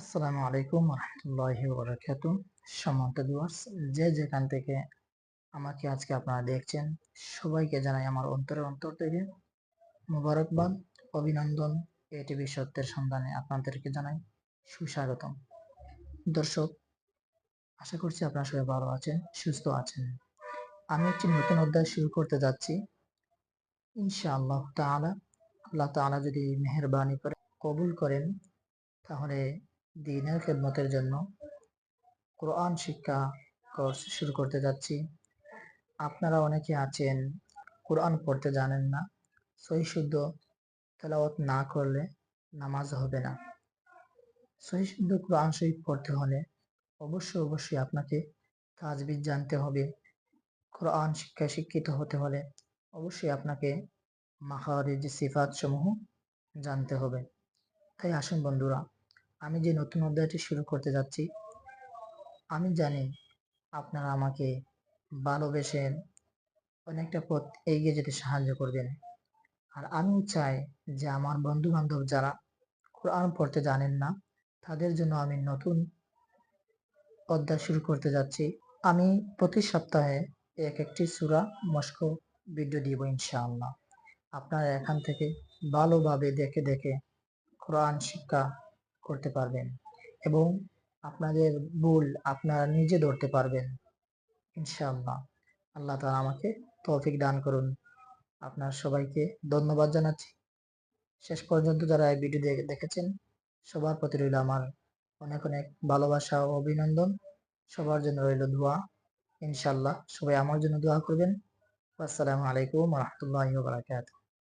আসসালামু আলাইকুম রহমতুল্লাহি বরকাত সম্মানিত ভিউয়ার্স যে যেখান থেকে আমাকে আজকে আপনারা দেখছেন, সবাইকে জানাই আমার অন্তরের অন্তর থেকে মুবারকবাদ, অভিনন্দন। এটিভি সত্যের সন্ধানে আপনাদেরকে জানাই সুস্বাগতম। দর্শক, আশা করছি আপনারা সবাই ভালো আছেন, সুস্থ আছেন। আমি একটি নতুন অধ্যায় শুরু করতে যাচ্ছি। ইনশাআল্লাহ তাআলা, আল্লাহ তাআলা যদি মেহরবানি করে কবুল করেন, তাহলে দিনের খেদমতের জন্য কোরআন শিক্ষা কোর্স শুরু করতে যাচ্ছি। আপনারা অনেকে আছেন, কোরআন পড়তে জানেন না, সহি শুদ্ধ তেলাওয়াত না করলে নামাজ হবে না। সহি শুদ্ধ কোরআন শরীফ পড়তে হলে অবশ্যই অবশ্যই আপনাকে তাজবিদ জানতে হবে। কোরআন শিক্ষায় শিক্ষিত হতে হলে অবশ্যই আপনাকে মাহারিজ সিফাত সমূহ জানতে হবে। তাই আসুন বন্ধুরা আমি যে নতুন অধ্যায়টি শুরু করতে যাচ্ছি, আমি জানি আপনারা আমাকে ভালোবেসে অনেকটা পথ এগিয়ে যেতে সাহায্য করবেন। আর আমি চাই যে আমার বন্ধু বান্ধব যারা কোরআন পড়তে জানেন না, তাদের জন্য আমি নতুন অধ্যায় শুরু করতে যাচ্ছি। আমি প্রতি সপ্তাহে এক একটি সুরা মস্ক ভিডিও দিব ইনশাআল্লাহ। আপনারা এখান থেকে ভালোভাবে দেখে দেখে কোরআন শিক্ষা করতে পারবেন এবং আপনাদের ভুল আপনারা নিজে ধরতে পারবেন। ইনশাআল্লাহ। আল্লাহ তালা আমাকে তৌফিক দান করুন। আপনার সবাইকে ধন্যবাদ জানাচ্ছি। শেষ পর্যন্ত যারা এই ভিডিও দেখেছেন, সবার প্রতি রইল আমার অনেক অনেক ভালোবাসা ও অভিনন্দন। সবার জন্য রইল দোয়া। ইনশাল্লাহ সবাই আমার জন্য দোয়া করবেন। আসসালামু আলাইকুম রহমতুল্লাহ বারাকাতুহ।